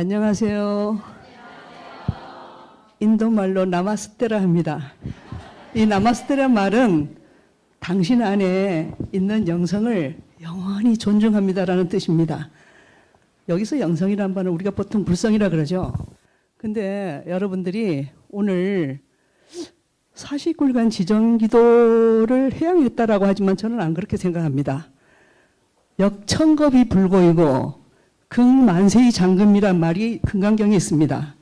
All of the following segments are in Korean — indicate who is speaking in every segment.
Speaker 1: 안녕하세요. 인도말로 나마스테라 합니다. 이 나마스테라 말은 당신 안에 있는 영성을 영원히 존중합니다라는 뜻입니다. 여기서 영성이라는 말은 우리가 보통 불성이라 그러죠. 근데 여러분들이 오늘 40일간 지정 기도를 해야겠다라고 하지만 저는 안 그렇게 생각합니다. 역천겁이 불고이고 극만세의 장금이란 말이 금강경에 있습니다.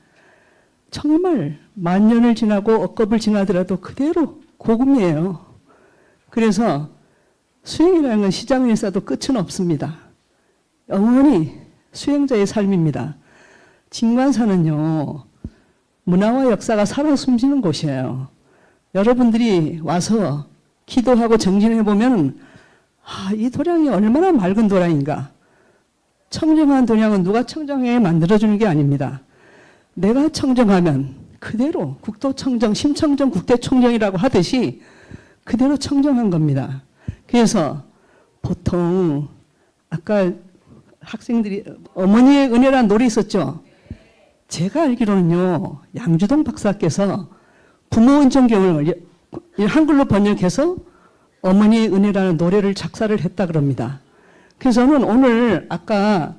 Speaker 1: 정말 만년을 지나고 억겁을 지나더라도 그대로 고금이에요. 그래서 수행이라는 건 시장을 쌓도 끝은 없습니다. 영원히 수행자의 삶입니다. 진관사는요, 문화와 역사가 살아 숨쉬는 곳이에요. 여러분들이 와서 기도하고 정진해 보면, 아, 이 도량이 얼마나 맑은 도량인가. 청정한 도량은 누가 청정해 만들어주는 게 아닙니다. 내가 청정하면 그대로 국도청정, 심청정, 국대청정이라고 하듯이 그대로 청정한 겁니다. 그래서 보통 아까 학생들이 어머니의 은혜란 노래 있었죠. 제가 알기로는요 양주동 박사께서 부모 은정경을 한글로 번역해서 어머니의 은혜라는 노래를 작사를 했다 그럽니다. 그래서 저는 오늘 아까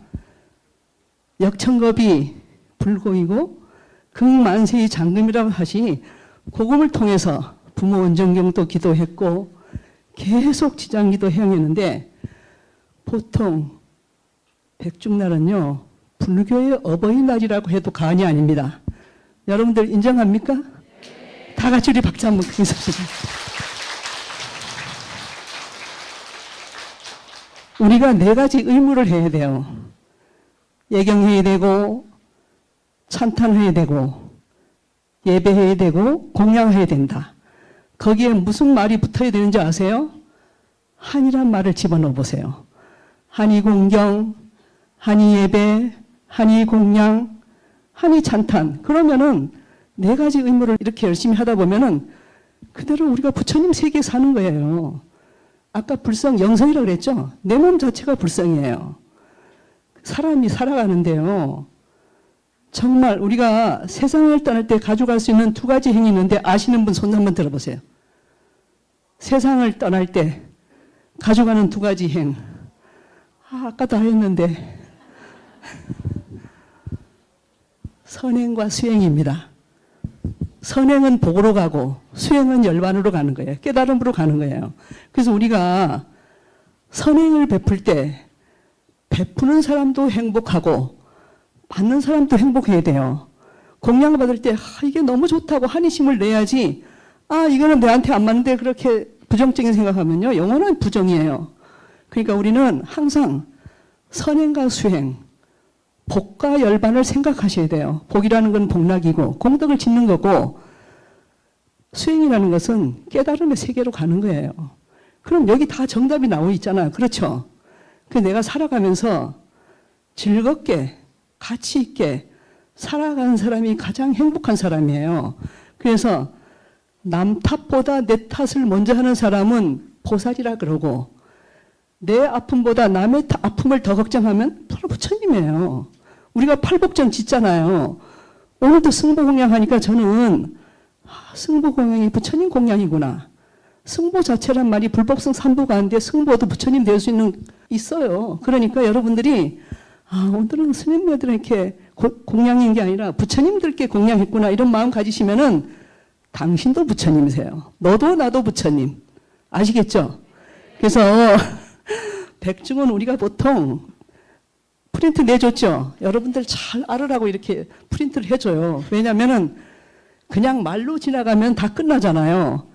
Speaker 1: 역천겁이 불고이고 극만세의 장금이라고 하시 복음을 통해서 부모 은정경도 기도했고 계속 지장기도 행했는데 보통 백중날은요 불교의 어버이날이라고 해도 과언이 아닙니다. 여러분들 인정합니까? 다 같이 우리 박수 한번 크게 칩시다. 우리가 네 가지 의무를 해야 돼요. 예경해야 되고, 찬탄해야 되고, 예배해야 되고, 공양해야 된다. 거기에 무슨 말이 붙어야 되는지 아세요? 한이란 말을 집어넣어 보세요. 한이 공경, 한이 예배, 한이 공양, 한이 찬탄. 그러면은 네 가지 의무를 이렇게 열심히 하다 보면은 그대로 우리가 부처님 세계에 사는 거예요. 아까 불성 영성이라고 그랬죠? 내 몸 자체가 불성이에요. 사람이 살아가는데요. 정말 우리가 세상을 떠날 때 가져갈 수 있는 두 가지 행위 있는데 아시는 분 손 한번 들어보세요. 세상을 떠날 때 가져가는 두 가지 행. 아, 아까도 하였는데. 선행과 수행입니다. 선행은 복으로 가고 수행은 열반으로 가는 거예요. 깨달음으로 가는 거예요. 그래서 우리가 선행을 베풀 때 베푸는 사람도 행복하고 받는 사람도 행복해야 돼요. 공양 받을 때 아, 이게 너무 좋다고 한이심을 내야지 아 이거는 내한테 안 맞는데 그렇게 부정적인 생각하면요 영원한 부정이에요. 그러니까 우리는 항상 선행과 수행 복과 열반을 생각하셔야 돼요. 복이라는 건 복락이고 공덕을 짓는 거고 수행이라는 것은 깨달음의 세계로 가는 거예요. 그럼 여기 다 정답이 나오 있잖아요. 그렇죠? 그 내가 살아가면서 즐겁게 가치 있게 살아가는 사람이 가장 행복한 사람이에요. 그래서 남 탓보다 내 탓을 먼저 하는 사람은 보살이라 그러고 내 아픔보다 남의 아픔을 더 걱정하면 바로 부처님이에요. 우리가 팔복전 짓잖아요. 오늘도 승보 공양 하니까 저는 아, 승보 공양이 부처님 공양이구나. 승보 자체란 말이 불법성 삼보가 아닌데 승보도 부처님 될 수 있는 있어요. 그러니까 여러분들이 아 오늘은 고, 공양인 게 아니라 부처님들께 공양했구나 이런 마음 가지시면은 당신도 부처님이세요. 너도 나도 부처님 아시겠죠? 그래서 백중은 우리가 보통 프린트 내줬죠. 여러분들 잘 알으라고 이렇게 프린트를 해줘요. 왜냐면은 그냥 말로 지나가면 다 끝나잖아요.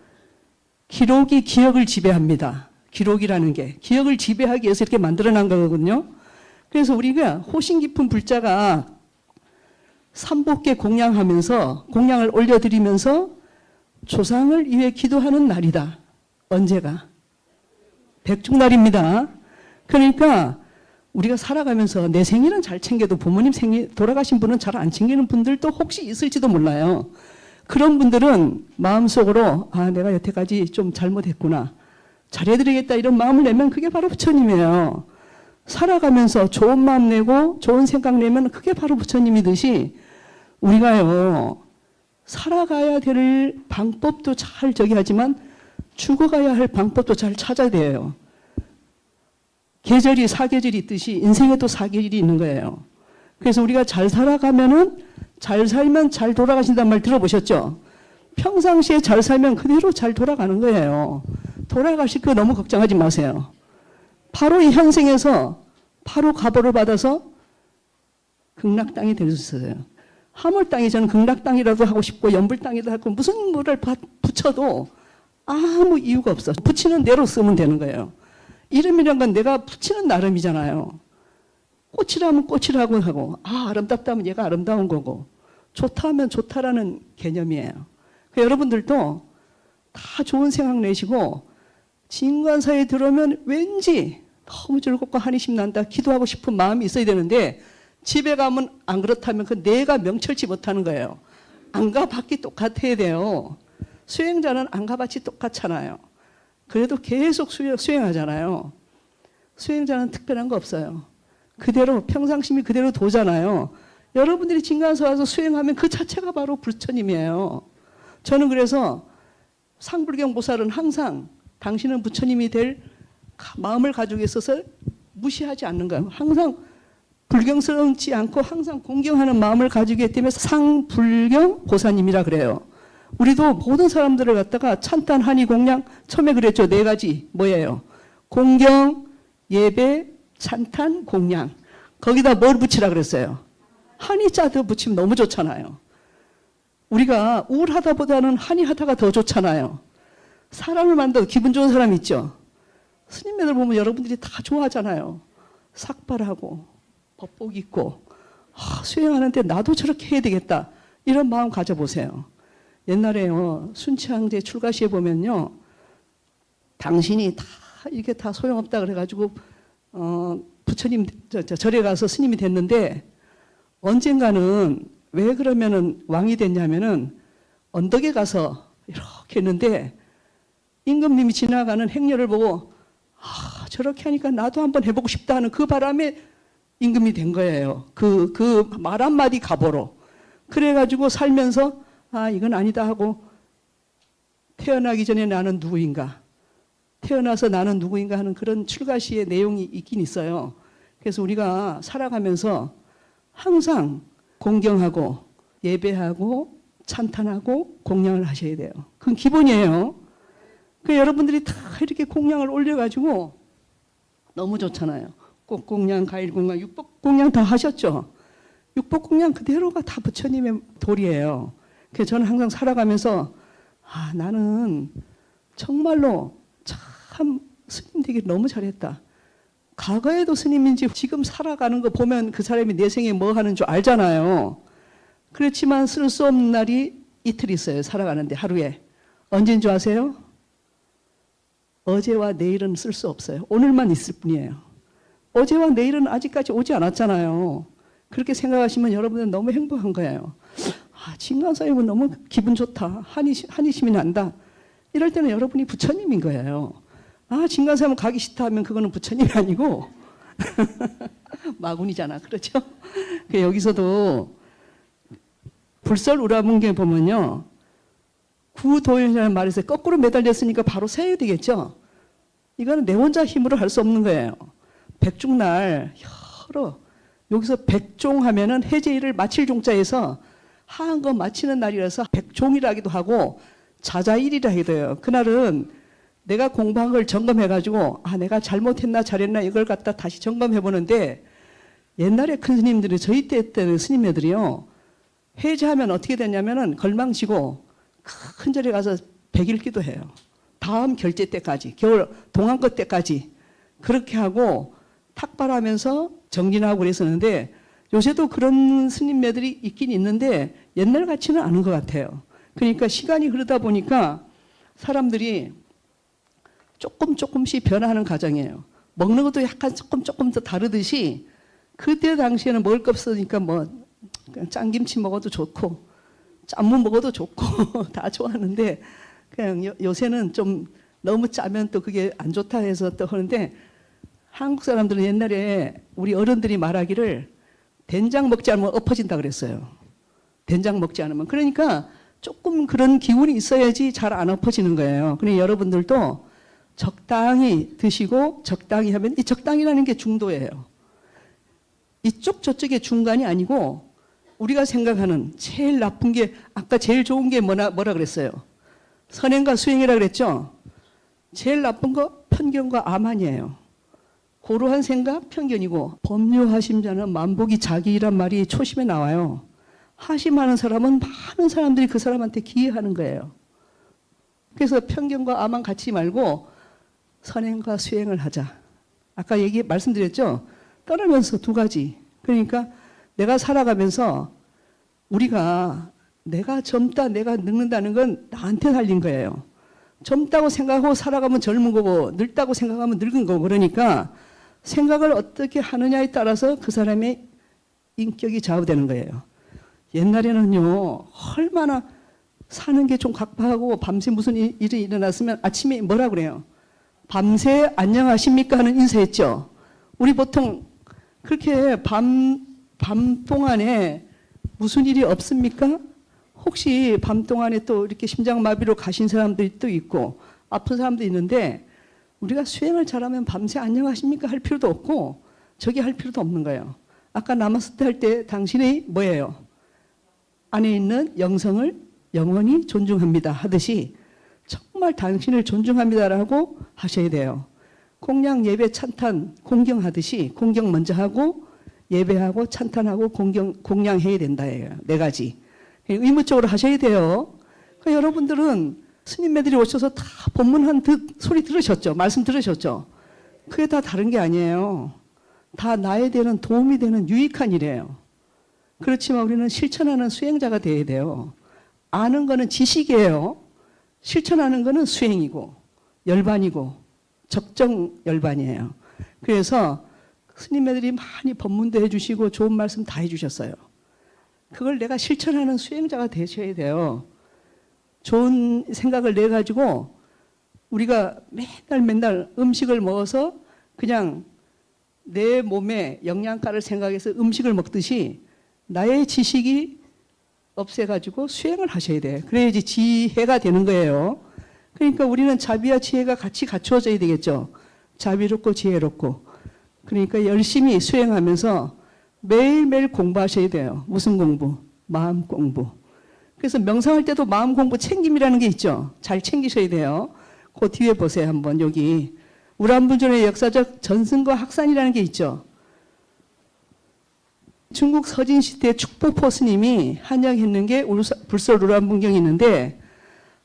Speaker 1: 기록이 기억을 지배합니다. 기록이라는 게 기억을 지배하기 위해서 이렇게 만들어 놓은 거거든요. 그래서 우리가 호신 깊은 불자가 삼복계 공양하면서 공양을 올려드리면서 조상을 위해 기도하는 날이다. 언제가? 백중날입니다. 그러니까 우리가 살아가면서 내 생일은 잘 챙겨도 부모님 생일 돌아가신 분은 잘 안 챙기는 분들도 혹시 있을지도 몰라요. 그런 분들은 마음속으로 아 내가 여태까지 좀 잘못했구나 잘해드리겠다 이런 마음을 내면 그게 바로 부처님이에요. 살아가면서 좋은 마음 내고 좋은 생각 내면 그게 바로 부처님이듯이 우리가요 살아가야 될 방법도 잘 저기 하지만 죽어가야 할 방법도 잘 찾아야 돼요. 계절이 사계절이 있듯이 인생에도 사계절이 있는 거예요. 그래서 우리가 잘 살아가면은 잘 살면 잘 돌아가신단 말 들어보셨죠? 평상시에 잘 살면 그대로 잘 돌아가는 거예요. 돌아가실 거 너무 걱정하지 마세요. 바로 이 현생에서 바로 가보를 받아서 극락 땅이 될 수 있어요. 하물 땅이 저는 극락 땅이라도 하고 싶고 연불 땅이라도 하고 무슨 바- 붙여도 아무 이유가 없어. 붙이는 대로 쓰면 되는 거예요. 이름이란 건 내가 붙이는 나름이잖아요. 꽃이라면 꽃이라고 하고 아 아름답다면 얘가 아름다운 거고 좋다 하면 좋다라는 개념이에요. 그 여러분들도 다 좋은 생각 내시고 진관사에 들어오면 왠지 너무 즐겁고 한이심 난다 기도하고 싶은 마음이 있어야 되는데 집에 가면 안 그렇다면 그 내가 명철치 못하는 거예요. 안가 받기 똑같아야 돼요. 수행자는 안가 받기 똑같잖아요. 그래도 계속 수행, 수행 하잖아요. 수행자는 특별한 거 없어요. 그대로 평상심이 그대로 도잖아요. 여러분들이 진간서 와서 수행하면 그 자체가 바로 부처님이에요. 저는 그래서 상불경 보살은 항상 당신은 부처님이 될 가- 마음을 가지고 있어서 무시하지 않는 거예요. 항상 불경스럽지 않고 항상 공경하는 마음을 가지고 있기 때문에 상불경 보사님이라 그래요. 우리도 모든 사람들을 갖다가 찬탄, 한이, 공양 처음에 그랬죠. 네 가지 뭐예요? 공경, 예배, 찬탄, 공양. 거기다 뭘 붙이라 그랬어요? 한이자도 붙이면 너무 좋잖아요. 우리가 우울하다보다는 한이 하다가 더 좋잖아요. 사람을 만들어 기분 좋은 사람 있죠. 스님네들 보면 여러분들이 다 좋아하잖아요. 삭발하고 법복 입고 아, 수행하는데 나도 저렇게 해야 되겠다 이런 마음 가져보세요. 옛날에요 순창제 출가시에 보면요 당신이 다 이게 다 소용없다 그래가지고 어, 부처님 저, 저, 절에 가서 스님이 됐는데 언젠가는 왜 그러면은 왕이 됐냐면은 언덕에 가서 이렇게 했는데 임금님이 지나가는 행렬을 보고 아 저렇게 하니까 나도 한번 해보고 싶다 하는 그 바람에 임금이 된 거예요. 그 그 말 한마디 가보로 그래가지고 살면서 아 이건 아니다 하고 태어나기 전에 나는 누구인가 태어나서 나는 누구인가 하는 그런 출가시의 내용이 있긴 있어요. 그래서 우리가 살아가면서 항상 공경하고 예배하고 찬탄하고 공양을 하셔야 돼요. 그건 기본이에요. 그 여러분들이 다 이렇게 공양을 올려가지고 너무 좋잖아요. 꽃공양, 가일공양, 육복공양 다 하셨죠? 육복공양 그대로가 다 부처님의 도리예요. 그래서 저는 항상 살아가면서 아 나는 정말로 참 스님 되기 너무 잘했다. 과거에도 스님인지 지금 살아가는 거 보면 그 사람이 내 생에 뭐 하는 줄 알잖아요. 그렇지만 쓸 수 없는 날이 이틀 있어요. 살아가는데 하루에. 언제인 줄 아세요? 어제와 내일은 쓸 수 없어요. 오늘만 있을 뿐이에요. 어제와 내일은 아직까지 오지 않았잖아요. 그렇게 생각하시면 여러분은 너무 행복한 거예요. 아, 진간사님은 너무 기분 좋다. 한이, 한이심이 난다. 이럴 때는 여러분이 부처님인 거예요. 아, 진간사님 가기 싫다 하면 그거는 부처님이 아니고 마군이잖아. 그렇죠? 그 여기서도 불설 우라문게 보면요. 구도연이라는 말에서 거꾸로 매달렸으니까 바로 세야 되겠죠? 이거는 내 혼자 힘으로 할 수 없는 거예요. 백중날 여러 여기서 백종 하면은 해제일을 마칠 종자에서 하한 거 마치는 날이라서 백종이라기도 하고 자자일이라 해도 해요. 그날은 내가 공부한 걸 점검해 가지고 아 내가 잘못했나 잘했나 이걸 갖다 다시 점검해 보는데 옛날에 큰 스님들이 저희 때 때는 스님네들이요 해제하면 어떻게 되냐면은 걸망지고 큰 절에 가서 백일 기도해요. 다음 결제 때까지 겨울 동안 것 때까지 그렇게 하고 탁발하면서 정진하고 그랬었는데 요새도 그런 스님네들이 있긴 있는데 옛날 같지는 않은 것 같아요. 그러니까 시간이 흐르다 보니까 사람들이 조금 조금씩 변화하는 과정이에요. 먹는 것도 약간 조금 조금 더 다르듯이 그때 당시에는 먹을 거 없으니까 뭐 짱김치 먹어도 좋고 짠무 먹어도 좋고 다 좋아하는데 그냥 요, 요새는 좀 너무 짜면 또 그게 안 좋다 해서 또 하는데 한국 사람들은 옛날에 우리 어른들이 말하기를 된장 먹지 않으면 엎어진다 그랬어요. 된장 먹지 않으면. 그러니까 조금 그런 기운이 있어야지 잘 안 엎어지는 거예요. 그러니 여러분들도 적당히 드시고 적당히 하면 이 적당이라는 게 중도예요. 이쪽 저쪽의 중간이 아니고 우리가 생각하는 제일 나쁜 게 아까 제일 좋은 게 뭐라, 뭐라 그랬어요? 선행과 수행이라 그랬죠? 제일 나쁜 거 편견과 암만이에요. 고루한 생각 편견이고 법료하심 자는 만복이 자기란 말이 초심에 나와요. 하심하는 사람은 많은 사람들이 그 사람한테 기회하는 거예요. 그래서 편견과 암만 갖지 말고 선행과 수행을 하자. 아까 얘기 말씀드렸죠. 떠나면서 두 가지. 그러니까 내가 살아가면서 우리가 내가 젊다, 내가 늙는다는 건 나한테 달린 거예요. 젊다고 생각하고 살아가면 젊은 거고 늙다고 생각하면 늙은 거고 그러니까 생각을 어떻게 하느냐에 따라서 그 사람의 인격이 좌우되는 거예요. 옛날에는요 얼마나 사는 게 좀 각박하고 밤새 무슨 일- 일이 일어났으면 아침에 뭐라 그래요? 밤새 안녕하십니까 하는 인사했죠. 우리 보통 그렇게 밤, 밤 동안에 무슨 일이 없습니까? 혹시 밤 동안에 또 이렇게 심장마비로 가신 사람들이 또 있고 아픈 사람도 있는데 우리가 수행을 잘하면 밤새 안녕하십니까 할 필요도 없고 저기 할 필요도 없는 거예요. 아까 남았을 때할때 당신의 뭐예요? 안에 있는 영성을 영원히 존중합니다 하듯이 정말 당신을 존중합니다라고 하셔야 돼요. 공양 예배 찬탄 공경하듯이 공경 먼저 하고 예배하고 찬탄하고 공경 공양해야 된다예요. 네 가지 의무적으로 하셔야 돼요. 그러니까 여러분들은 스님매들이 오셔서 다 법문한 듯 소리 들으셨죠? 말씀 들으셨죠? 그게 다 다른 게 아니에요. 다 나에 대한 도움이 되는 유익한 일이에요. 그렇지만 우리는 실천하는 수행자가 돼야 돼요. 아는 거는 지식이에요. 실천하는 거는 수행이고 열반이고 적정 열반이에요. 그래서 스님네들이 많이 법문도 해주시고 좋은 말씀 다 해주셨어요. 그걸 내가 실천하는 수행자가 되셔야 돼요. 좋은 생각을 내 가지고 우리가 맨날 맨날 음식을 먹어서 그냥 내 몸에 영양가를 생각해서 음식을 먹듯이 나의 지식이 없애가지고 수행을 하셔야 돼. 그래야지 지혜가 되는 거예요. 그러니까 우리는 자비와 지혜가 같이 갖추어져야 되겠죠. 자비롭고 지혜롭고. 그러니까 열심히 수행하면서 매일매일 공부하셔야 돼요. 무슨 공부? 마음 공부. 그래서 명상할 때도 마음 공부 챙김이라는 게 있죠. 잘 챙기셔야 돼요. 그 뒤에 보세요. 한번 여기. 우란부존의 역사적 전승과 학산이라는 게 있죠. 중국 서진 시대 축포포 스님이 한양했는 게 불설 우란분경이 있는데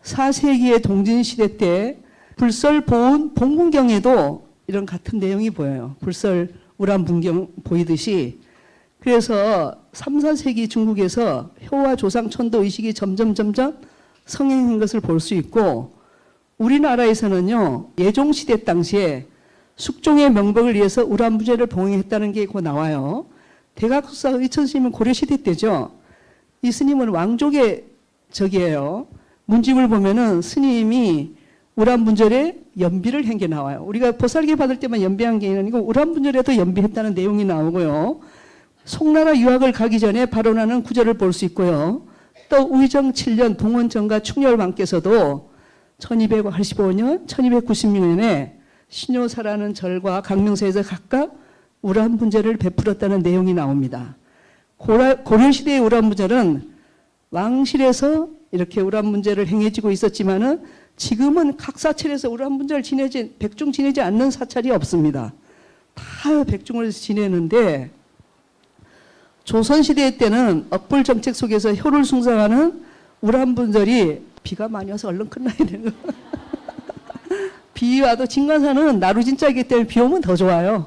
Speaker 1: 4세기의 동진 시대 때 불설 보은 봉문경에도 이런 같은 내용이 보여요. 불설 우란분경 보이듯이 그래서 3, 4세기 중국에서 효와 조상 천도 의식이 점점 점점 성행한 것을 볼 수 있고 우리나라에서는요 예종 시대 당시에 숙종의 명복을 위해서 우란부제를 봉행했다는 게 곧 나와요. 대각수사 의천스님은 고려 시대 때죠. 이 스님은 왕족의 적이에요. 문집을 보면은 스님이 우란분절에 연비를 한 게 나와요. 우리가 보살계 받을 때만 연비한 게 아니고 우란분절에도 연비했다는 내용이 나오고요. 송나라 유학을 가기 전에 발언하는 구절을 볼 수 있고요. 또 우의정 7년 동원정과 충렬왕께서도 1285년, 1296년에 신효사라는 절과 강명사에서 각각 우란분절을 베풀었다는 내용이 나옵니다. 고라, 고려시대의 우란분절은 왕실에서 이렇게 우란분절을 행해지고 있었지만은 지금은 각 사찰에서 우란분절 지내지 백중 지내지 않는 사찰이 없습니다. 다 백중을 지내는데 조선 시대 때는 업불 정책 속에서 효를 숭상하는 우란분절이 비가 많이 와서 얼른 끝나야 되는 거. 비 와도 진관사는 나루진짜이기 때문에 비 오면 더 좋아요.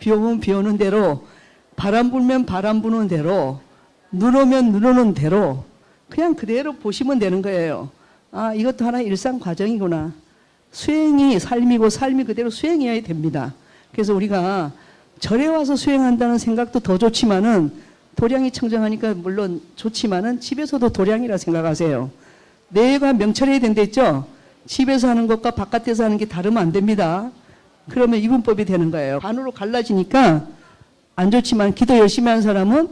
Speaker 1: 비 오면 비 오는 대로 바람 불면 바람 부는 대로 눈 오면 눈 오는 대로 그냥 그대로 보시면 되는 거예요. 아, 이것도 하나 일상 과정이구나. 수행이 삶이고 삶이 그대로 수행해야 됩니다. 그래서 우리가 절에 와서 수행한다는 생각도 더 좋지만은 도량이 청정하니까 물론 좋지만은 집에서도 도량이라 생각하세요. 뇌가 명철해야 된댔죠? 집에서 하는 것과 바깥에서 하는 게 다르면 안 됩니다. 그러면 이분법이 되는 거예요. 반으로 갈라지니까 안 좋지만 기도 열심히 하는 사람은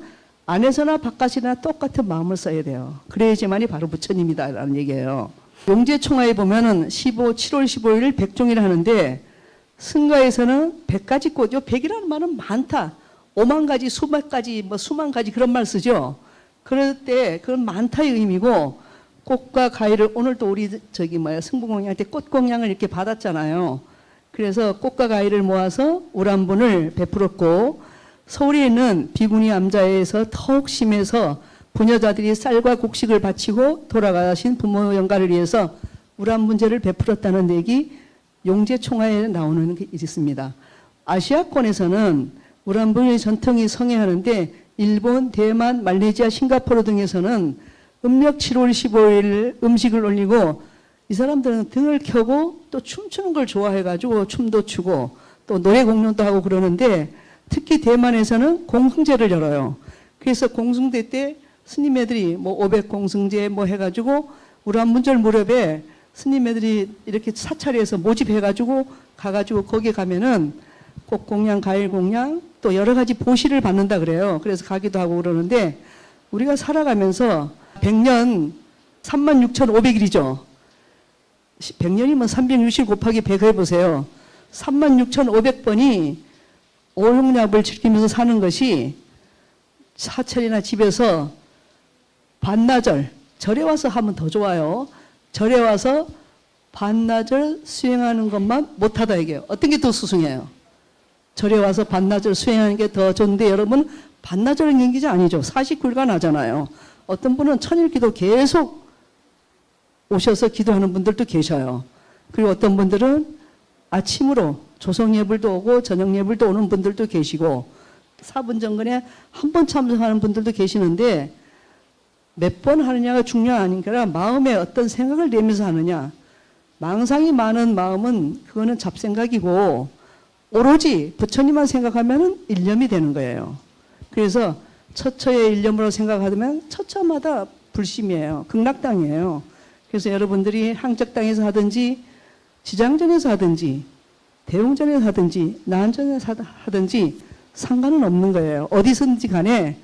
Speaker 1: 안에서나 바깥이나 똑같은 마음을 써야 돼요. 그래야지만이 바로 부처님이다라는 얘기예요. 용제총화에 보면은 15, 7월 15일 백종이라 하는데 승가에서는 100가지 꽃, 요 100이라는 말은 많다. 5만 가지, 수만 가지, 뭐 수만 가지 그런 말 쓰죠. 그럴 때 그건 많다의 의미고 꽃과 과일을 오늘 또 우리 저기 뭐야 승부공양 때 꽃공양을 이렇게 받았잖아요. 그래서 꽃과 과일을 모아서 우람분을 베풀었고 서울에 있는 비구니 암자에서 더욱 심해서 부녀자들이 쌀과 곡식을 바치고 돌아가신 부모 영가를 위해서 우람분제를 베풀었다는 얘기 용제총화에 나오는 게 있습니다. 아시아권에서는 우람분의 전통이 성행하는데 일본, 대만, 말레이시아, 싱가포르 등에서는 음력 7월 15일 음식을 올리고 이 사람들은 등을 켜고 또 춤추는 걸 좋아해가지고 춤도 추고 또 노래 공연도 하고 그러는데 특히 대만에서는 공승제를 열어요. 그래서 공승제 때 스님 애들이 뭐500 공승제 뭐 해가지고 우람문절 무렵에 스님 애들이 이렇게 사찰에서 모집해가지고 가가지고 거기 가면은 꽃 공양, 과일 공양 또 여러 가지 보시를 받는다 그래요. 그래서 가기도 하고 그러는데 우리가 살아가면서 100년 36,500일이죠. 100년이면 360 곱하기 100 해보세요. 36,500번이 오용납을 즐기면서 사는 것이 사찰이나 집에서 반나절, 절에 와서 하면 더 좋아요. 절에 와서 반나절 수행하는 것만 못하다 이게요. 어떤 게 더 수승해요? 절에 와서 반나절 수행하는 게 더 좋은데 여러분 반나절은 연기자 아니죠. 49일간 하잖아요. 어떤 분은 천일 기도 계속 오셔서 기도하는 분들도 계셔요. 그리고 어떤 분들은 아침으로 조성 예불도 오고 저녁 예불도 오는 분들도 계시고 4분 정근에 한 번 참석하는 분들도 계시는데 몇 번 하느냐가 중요한 아니라 마음에 어떤 생각을 내면서 하느냐. 망상이 많은 마음은 그거는 잡생각이고 오로지 부처님만 생각하면 일념이 되는 거예요. 그래서 처처의 일념으로 생각하면 처처마다 불심이에요. 극락당이에요. 그래서 여러분들이 항적당에서 하든지 지장전에서 하든지 대웅전에서 하든지 나한전에서 하든지 상관은 없는 거예요. 어디서든지 간에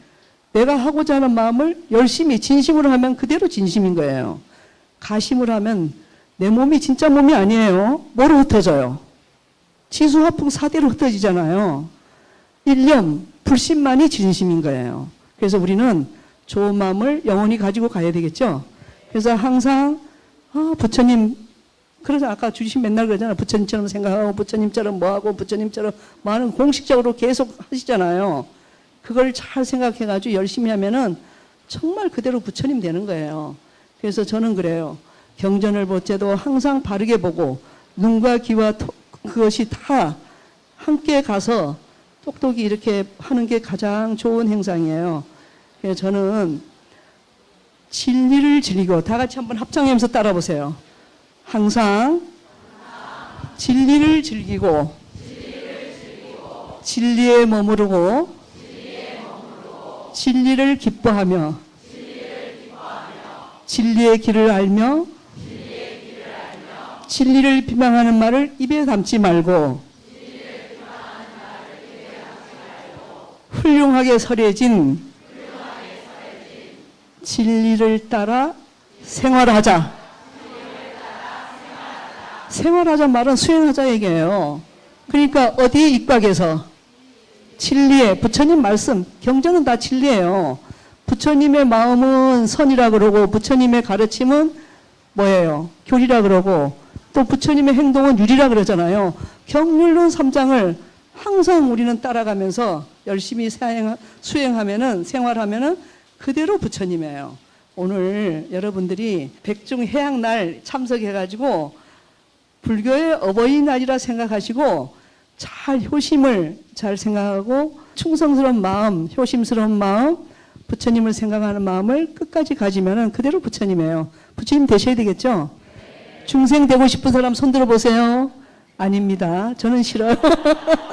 Speaker 1: 내가 하고자 하는 마음을 열심히 진심으로 하면 그대로 진심인 거예요. 가심으로 하면 내 몸이 진짜 몸이 아니에요. 뭐로 흩어져요? 치수화풍 사대로 흩어지잖아요. 일념, 불신만이 진심인 거예요. 그래서 우리는 좋은 마음을 영원히 가지고 가야 되겠죠. 그래서 항상 아, 부처님 그래서 아까 주신 맨날 그러잖아요. 부처님처럼 생각하고 부처님처럼 뭐하고 부처님처럼 뭐하는 공식적으로 계속 하시잖아요. 그걸 잘 생각해가지고 열심히 하면은 정말 그대로 부처님 되는 거예요. 그래서 저는 그래요. 경전을 볼 때도 항상 바르게 보고 눈과 귀와 토, 그것이 다 함께 가서 똑똑히 이렇게 하는 게 가장 좋은 행상이에요. 그래서 저는 진리를 즐기고 다 같이 한번 합창하면서 따라 보세요. 항상 진리를 즐기고 진리에 머무르고 진리를 기뻐하며 진리의 길을 알며 진리를 비방하는 말을 입에 담지 말고 훌륭하게 설해진 진리를 따라 생활하자. 생활하자 말은 수행하자 얘기예요. 그러니까 어디에 입각해서 진리에 부처님 말씀 경전은 다 진리예요. 부처님의 마음은 선이라 그러고 부처님의 가르침은 뭐예요? 교리라 그러고 또 부처님의 행동은 유리라 그러잖아요. 경륜론 3장을 항상 우리는 따라가면서 열심히 사행, 수행하면은 생활하면은 그대로 부처님이에요. 오늘 여러분들이 백중 해양날 참석해가지고 불교의 어버이날이라 생각하시고 잘 효심을 잘 생각하고 충성스러운 마음, 효심스러운 마음, 부처님을 생각하는 마음을 끝까지 가지면은 그대로 부처님이에요. 부처님 되셔야 되겠죠? 중생 되고 싶은 사람 손 들어 보세요. 아닙니다. 저는 싫어요.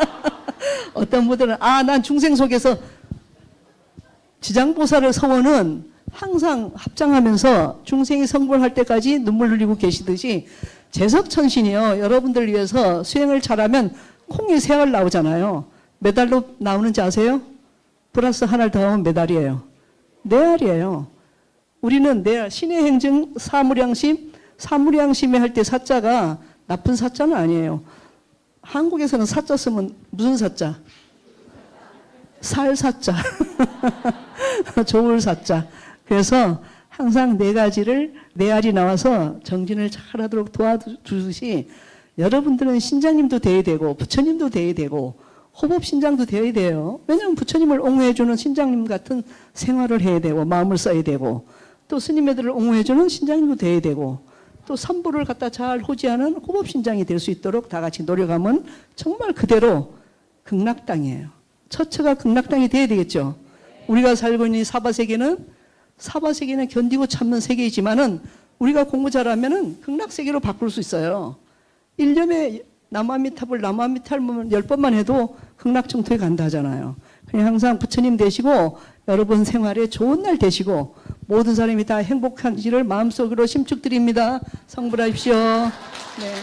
Speaker 1: 어떤 분들은 아, 난 중생 속에서 지장보살을 서원은 항상 합장하면서 중생이 성불할 때까지 눈물 흘리고 계시듯이 재석천신이요. 여러분들 위해서 수행을 잘하면 콩이 세 알 나오잖아요. 몇 알로 나오는지 아세요? 플러스 하나를 더 하면 몇 알이에요? 네 알이에요. 우리는 내 신의 행증 사무량심 사무량심에 할 때 사자가 나쁜 사자는 아니에요. 한국에서는 사자 쓰면 무슨 사자? 살 사자. 좋을 사자. 그래서 항상 네 가지를 네 알이 나와서 정진을 잘하도록 도와주듯이 여러분들은 신장님도 돼야 되고 부처님도 돼야 되고 호법 신장도 돼야 돼요. 왜냐하면 부처님을 옹호해주는 신장님 같은 생활을 해야 되고 마음을 써야 되고 또 스님애들을 옹호해주는 신장님도 돼야 되고 또 삼부를 갖다 잘 호지하는 호법 신장이 될 수 있도록 다 같이 노력하면 정말 그대로 극락당이에요. 처처가 극락당이 돼야 되겠죠. 우리가 살고 있는 이 사바 세계는 사바 세계는 견디고 참는 세계이지만은 우리가 공부 잘하면은 극락 세계로 바꿀 수 있어요. 1년에 나무아미탑을 나무아미탑을 열 번만 해도 극락정토에 간다 하잖아요. 그냥 항상 부처님 되시고 여러분 생활에 좋은 날 되시고 모든 사람이 다 행복한지를 마음속으로 심축드립니다. 성불하십시오. 네.